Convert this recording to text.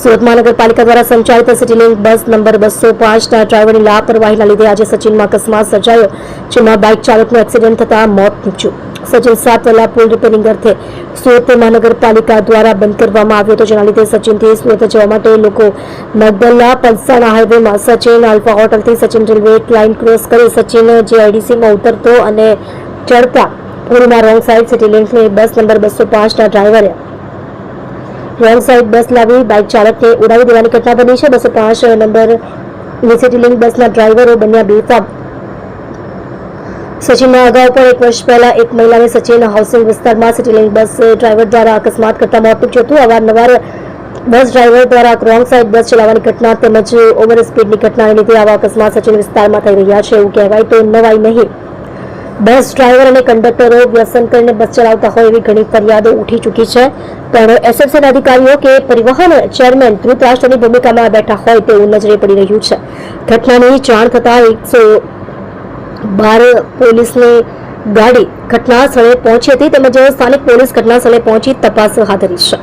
સુરત મહાનગરપાલિકા દ્વારા સંચાલિત સિટી લિંક બસ નંબર બસો પાંચના ડ્રાઈવરની લાપરવાહીના લીધે આજે સચિનમાં અકસ્માત સર્જાયો, જેમાં બાઇક ચાલકનું એક્સિડન્ટ થતાં મોત નીપજ્યું. સચિન સાતવલા પુલ રિપેરિંગ અર્થે સુરત મહાનગરપાલિકા દ્વારા બંધ કરવામાં આવ્યો હતો, જેના લીધે સચિનથી સુરત જવા માટે લોકો મગદલ્લા પલસાણા હાઈવેમાં સચિન આલ્ફા હોટલથી સચિન રેલવે લાઇન ક્રોસ કરી સચિન જીઆઈડીસીમાં ઉતરતો અને ચડતા પુલના રોંગ સાઇડ સિટી લિંકની બસ નંબર બસો પાંચના ડ્રાઈવરે રોંગ સાઈડ બસ લાવી બાઇક ચાલકને ઉડાવી દેવાની ઘટના બની છે. બસો પાંચ નંબર સિટી લિંક બસના ડ્રાઈવરો બન્યા બેફામ. સચિનના અગાઉ પણ એક વર્ષ પહેલા એક મહિલાને સચિન હાઉસિંગ વિસ્તારમાં સિટી લિંક બસ ડ્રાઈવર દ્વારા અકસ્માત કરતા મોત નીપજ્યું હતું. અવારનવાર બસ ડ્રાઈવર દ્વારા રોંગ સાઈડ બસ ચલાવવાની ઘટના તેમજ ઓવર સ્પીડની ઘટનાને લીધે આવા અકસ્માત સચિન વિસ્તારમાં થઈ રહ્યા છે એવું કહેવાય તો નવાઈ નહીં. બસ ડ્રાઈવર અને કંડક્ટરો વ્યસન કરીને બસ ચલાવતા હોય એવી ઘણી ફરિયાદો ઉઠી ચૂકી છે. પણ એસએફસીના અધિકારીઓ કે પરિવહન ચેરમેન ધૃતરાષ્ટ્રની ભૂમિકામાં બેઠા હોય તેવું નજરે પડી રહ્યું છે. ઘટનાની જાણ થતાં એકસો બાર પોલીસની ગાડી ઘટના સ્થળે પહોંચી હતી તેમજ સ્થાનિક પોલીસ ઘટના સ્થળે પહોંચી તપાસ હાથ ધરી છે.